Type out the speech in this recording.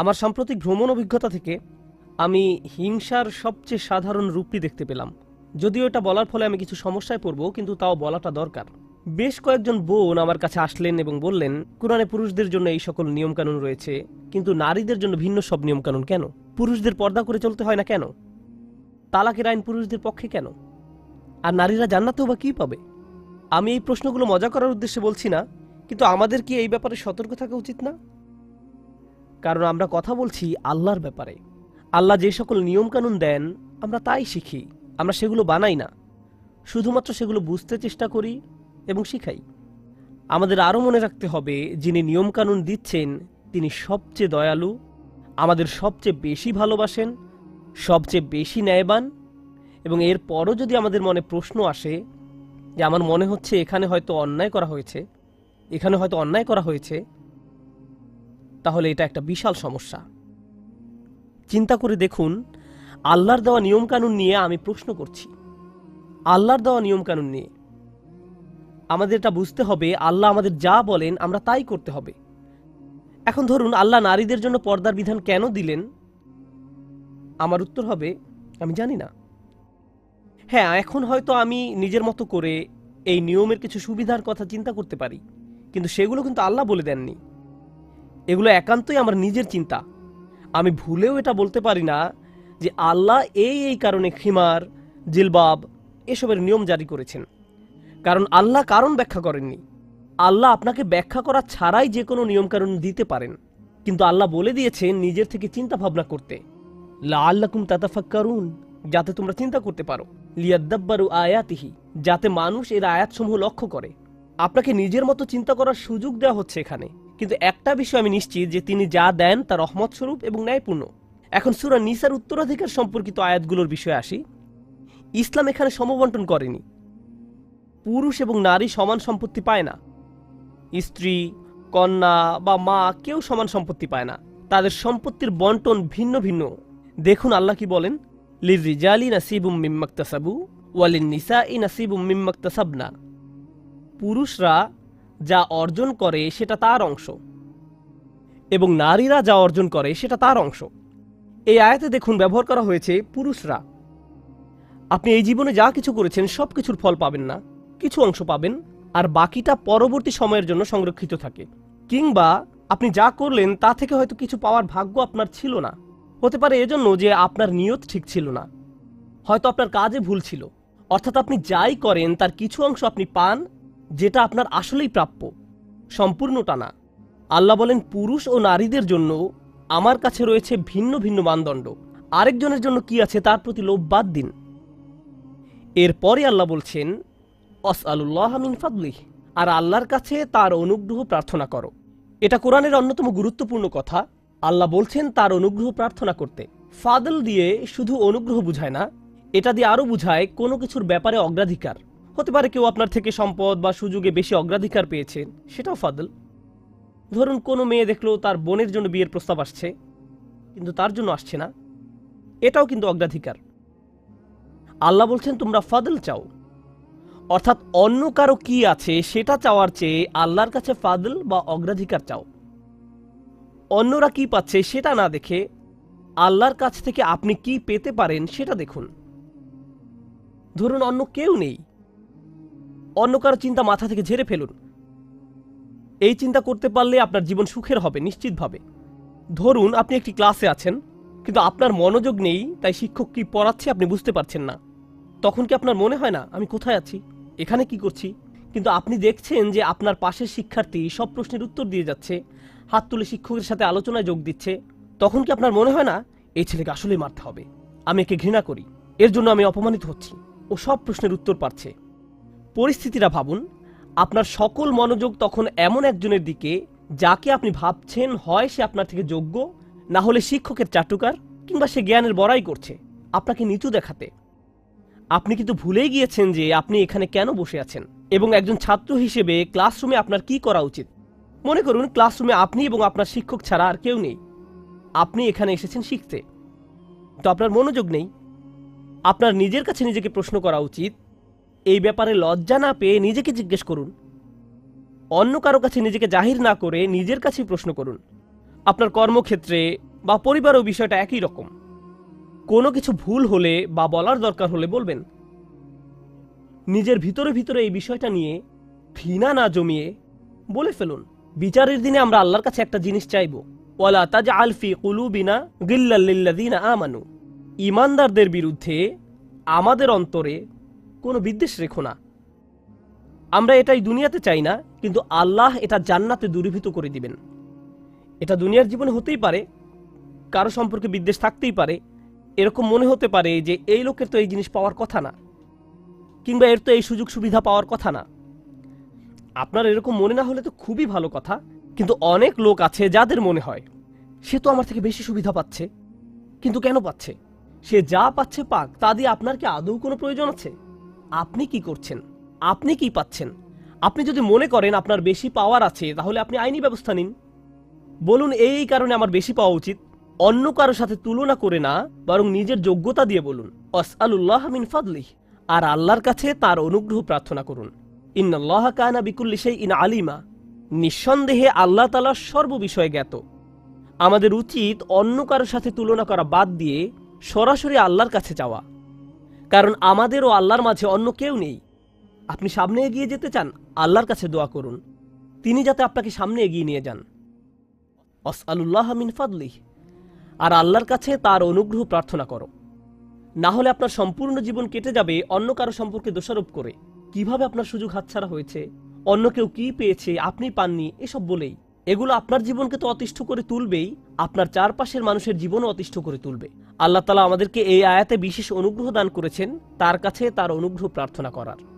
আমার সাম্প্রতিক ভ্রমণ অভিজ্ঞতা থেকে আমি হিংসার সবচেয়ে সাধারণ রূপটি দেখতে পেলাম। যদিও এটা বলার ফলে আমি কিছু সমস্যায় পড়ব, কিন্তু তাও বলাটা দরকার। বেশ কয়েকজন বোন আমার কাছে আসলেন এবং বললেন, কোরআনে পুরুষদের জন্য এই সকল নিয়মকানুন রয়েছে, কিন্তু নারীদের জন্য ভিন্ন সব নিয়মকানুন কেন? পুরুষদের পর্দা করে চলতে হয় না কেন? তালাকের আইন পুরুষদের পক্ষে কেন? আর নারীরা জান্নাতেও বা কী পাবে? আমি এই প্রশ্নগুলো মজা করার উদ্দেশ্যে বলছি না, কিন্তু আমাদের কি এই ব্যাপারে সতর্ক থাকা উচিত না? কারণ আমরা কথা বলছি আল্লাহর ব্যাপারে। আল্লাহ যে সকল নিয়মকানুন দেন, আমরা তাই শিখি। আমরা সেগুলো বানাই না। শুধুমাত্র সেগুলো বুঝতে চেষ্টা করি এবং শিখাই। আমাদের আরও মনে রাখতে হবে, যিনি নিয়মকানুন দিচ্ছেন, তিনি সবচেয়ে দয়ালু, আমাদের সবচেয়ে বেশি ভালোবাসেন, সবচেয়ে বেশি ন্যায়বান, এবং এরপরও যদি আমাদের মনে প্রশ্ন আসে যে আমার মনে হচ্ছে এখানে হয়তো অন্যায় করা হয়েছে, এখানে হয়তো অন্যায় করা হয়েছে তাহলে এটা একটা বিশাল সমস্যা। চিন্তা করে দেখুন, আল্লাহর দেওয়া নিয়মকানুন নিয়ে আমি প্রশ্ন করছি। আল্লাহর দেওয়া নিয়মকানুন নিয়ে। আমাদের এটা বুঝতে হবে, আল্লাহ আমাদের যা বলেন আমরা তাই করতে হবে। এখন ধরুন, আল্লাহ নারীদের জন্য পর্দার বিধান কেন দিলেন? আমার উত্তর হবে, আমি জানি না। হ্যাঁ এখন হয়তো আমি নিজের মতো করে এই নিয়মের কিছু সুবিধার কথা চিন্তা করতে পারি, কিন্তু সেগুলো কিন্তু আল্লাহ বলে দেননি। এগুলো একান্তই আমার নিজের চিন্তা। আমি ভুলেও এটা বলতে পারি না যে আল্লাহ এই এই কারণে খিমার, জিলবাব এসবের নিয়ম জারি করেছেন। কারণ আল্লাহ কারণ ব্যাখ্যা করেননি। আল্লাহ আপনাকে ব্যাখ্যা করা ছাড়াই যে কোনো নিয়মকানুন দিতে পারেন। কিন্তু আল্লাহ বলে দিয়েছেন নিজের থেকে চিন্তা ভাবনা করতে। লা আল্লাকুম তাতাফাক্কারুন, যাতে তোমরা চিন্তা করতে পারো। লিয়াদ্দাব্বারু আয়াতিহি, যাতে মানুষ এর আয়াতসমূহ লক্ষ্য করে। আপনাকে নিজের মতো চিন্তা করার সুযোগ দেওয়া হচ্ছে এখানে। কিন্তু একটা বিষয় আমি নিশ্চিত যে তিনি যা দেন তা রহমত স্বরূপ এবং ন্যায়পূর্ণ। এখন সুরা নিসার উত্তরাধিকার সম্পর্কিত আয়াতগুলোর বিষয়ে আসি। ইসলাম এখানে সমবন্টন করেনি। পুরুষ এবং নারী সমান সম্পত্তি পায় না। স্ত্রী, কন্যা বা মা কেউ সমান সম্পত্তি পায় না। তাদের সম্পত্তির বন্টন ভিন্ন ভিন্ন। দেখুন আল্লাহ কি বলেন? লির রিজালি নাসিবুম মিম্মাক্তাসাবু ওয়ালিন নিসা ই নাসিবুম মিম্মাক্তাসাবনা। পুরুষরা যা অর্জন করে সেটা তার অংশ। এবং নারীরা যা অর্জন করে সেটা তার অংশ। এই আয়াতে দেখুন ব্যবহার করা হয়েছে পুরুষরা। আপনি এই জীবনে যা কিছু করেছেন সব কিছুর ফল পাবেন না। কিছু অংশ পাবেন, আর বাকিটা পরবর্তী সময়ের জন্য সংরক্ষিত থাকে। কিংবা আপনি যা করলেন তা থেকে হয়তো কিছু পাওয়ার ভাগ্য আপনার ছিল না। হতে পারে এজন্য যে আপনার নিয়ত ঠিক ছিল না। হয়তো আপনার কাজে ভুল ছিল। অর্থাৎ আপনি যাই করেন তার কিছু অংশ আপনি পান যেটা আপনার আসলেই প্রাপ্য। সম্পূর্ণটা না। আল্লাহ বলেন, পুরুষ ও নারীদের জন্য আমার কাছে রয়েছে ভিন্ন ভিন্ন মানদণ্ড। আরেকজনের জন্য কি আছে তার প্রতি লোভ বাদ দিন। এরপরে আল্লাহ বলছেন অস আলুল্লাহ মিন ফাদলিহ। আর আল্লাহর কাছে তার অনুগ্রহ প্রার্থনা করো। এটা কোরআনের অন্যতম গুরুত্বপূর্ণ কথা। আল্লাহ বলছেন, তার অনুগ্রহ প্রার্থনা করতে। ফাদল দিয়ে শুধু অনুগ্রহ বুঝায় না, এটা দিয়ে আরও বুঝায় কোনো কিছুর ব্যাপারে অগ্রাধিকার। হতে পারে কেউ আপনার থেকে সম্পদ বা সুযোগে বেশি অগ্রাধিকার পেয়েছেন সেটাও ফাদল। ধরুন কোনো মেয়ে দেখল তার বোনের জন্য বিয়ের প্রস্তাব আসছে, কিন্তু তার জন্য আসছে না। এটাও কিন্তু অগ্রাধিকার। আল্লাহ বলছেন, তোমরা ফাদল চাও। অর্থাৎ অন্য কারও কি আছে সেটা চাওয়ার চেয়ে আল্লাহর কাছে ফাদল বা অগ্রাধিকার চাও। অন্যরা কি পাচ্ছে সেটা না দেখে আল্লাহর কাছ থেকে আপনি কি পেতে পারেন সেটা দেখুন। ধরুন অন্য কেউ নেই। অন্য কারও চিন্তা মাথা থেকে ঝেড়ে ফেলুন। এই চিন্তা করতে পারলে আপনার জীবন সুখের হবে, নিশ্চিতভাবে। ধরুন আপনি একটি ক্লাসে আছেন, কিন্তু আপনার মনোযোগ নেই, তাই শিক্ষক কি পড়াচ্ছে আপনি বুঝতে পারছেন না। তখন কি আপনার মনে হয় না, আমি কোথায় আছি, এখানে কি করছি? কিন্তু আপনি দেখছেন যে আপনার পাশের শিক্ষার্থী সব প্রশ্নের উত্তর দিয়ে যাচ্ছে, হাত তুলে শিক্ষকের সাথে আলোচনায় যোগ দিচ্ছে। তখন কি আপনার মনে হয় না, এই ছেলেকে আসলেই মারতে হবে, আমি একে ঘৃণা করি, এর জন্য আমি অপমানিত হচ্ছি, ও সব প্রশ্নের উত্তর পাচ্ছে পরিস্থিতিটা ভাবুন। আপনার সকল মনোযোগ তখন এমন একজনের দিকে, যাকে আপনি ভাবছেন হয় সে আপনার থেকে যোগ্য, না হলে শিক্ষকের চাটুকার কিংবা সে জ্ঞানের বড়াই করছে, আপনাকে নিচু দেখাতে। আপনি কিন্তু ভুলেই গিয়েছেন যে আপনি এখানে কেন বসে আছেন এবং একজন ছাত্র হিসেবে ক্লাসরুমে আপনার কি করা উচিত। মনে করুন, ক্লাসরুমে আপনি এবং আপনার শিক্ষক ছাড়া আর কেউ নেই। আপনি এখানে এসেছেন শিখতে। তো আপনার মনোযোগ নেই। আপনার নিজের কাছে নিজেকে প্রশ্ন করা উচিত এই ব্যাপারে লজ্জা না পেয়ে নিজেকে জিজ্ঞেস করুন। অন্য কারও কাছে নিজেকে জাহির না করে নিজের কাছেই প্রশ্ন করুন। আপনার কর্মক্ষেত্রে বা পরিবারও বিষয়টা একই রকম। কোনো কিছু ভুল হলে বা বলার দরকার হলে বলবেন। নিজের ভিতরে ভিতরে এই বিষয়টা নিয়ে ঘৃণা না জমিয়ে বলে ফেলুন। বিচারের দিনে আমরা আল্লাহর কাছে একটা জিনিস চাইব। ওয়ালা তাজ আলফি কুলুবিনা গিল্লাল্লিল্লাদিনা আমানু। ইমানদারদের বিরুদ্ধে আমাদের অন্তরে কোনো বিদ্বেষ রেখো না। আমরা এটাই দুনিয়াতে চাই না, কিন্তু আল্লাহ এটা জান্নাতে দূরীভূত করে দিবেন। এটা দুনিয়ার জীবনে হতেই পারে, কারও সম্পর্কে বিদ্বেষ থাকতেই পারে, এরকম মনে হতে পারে যে এই লোকের তো এই জিনিস পাওয়ার কথা না, কিংবা এর তো এই সুযোগ সুবিধা পাওয়ার কথা না। আপনার এরকম মনে না হলে তো খুবই ভালো কথা, কিন্তু অনেক লোক আছে যাদের মনে হয়, সে তো আমার থেকে বেশি সুবিধা পাচ্ছে, কিন্তু কেন পাচ্ছে? সে যা পাচ্ছে পাক, তা দিয়ে আপনার কি আদৌ কোনো প্রয়োজন আছে? আপনি কি করছেন? আপনি কি পাচ্ছেন? আপনি যদি মনে করেন আপনার বেশি পাওয়ার আছে, তাহলে আপনি আইনি ব্যবস্থা নিন। বলুন, এই কারণে আমার বেশি পাওয়া উচিত। অন্য কারও সাথে তুলনা করে না, বরং নিজের যোগ্যতা দিয়ে বলুন। অসআলুল্লাহ মিন ফাদলিহ। আর আল্লাহর কাছে তার অনুগ্রহ প্রার্থনা করুন। ইন্নাল্লাহ কানা বিকুল্লি সেই ইন আলিমা। নিঃসন্দেহে আল্লাহ তালা সর্ববিষয়ে জ্ঞাত। আমাদের উচিত অন্য কারোর সাথে তুলনা করা বাদ দিয়ে সরাসরি আল্লাহর কাছে যাওয়া। কারণ আমাদের ও আল্লাহর মাঝে অন্য কেউ নেই। আপনি সামনে এগিয়ে যেতে চান, আল্লাহর কাছে দোয়া করুন। তিনি যাতে আপনাকে সামনে এগিয়ে নিয়ে যান। অসআলুল্লাহ মিন ফাদলিহ। আর আল্লাহর কাছে তার অনুগ্রহ প্রার্থনা করো। না হলে আপনার সম্পূর্ণ জীবন কেটে যাবে, অন্য কারও সম্পর্কে দোষারোপ করে। কীভাবে আপনার সুযোগ হাতছাড়া হয়েছে? অন্য কেউ কি পেয়েছে? আপনি পাননি? এসব বলেই। এগুলো আপনার জীবনকে তো অতিষ্ঠ করে তুলবেই, আপনার চারপাশের মানুষের জীবনও অতিষ্ঠ করে তুলবে। আল্লাহ তালা আমাদেরকে এই আয়াতে বিশেষ অনুগ্রহ দান করেছেন, তার কাছে তার অনুগ্রহ প্রার্থনা করার।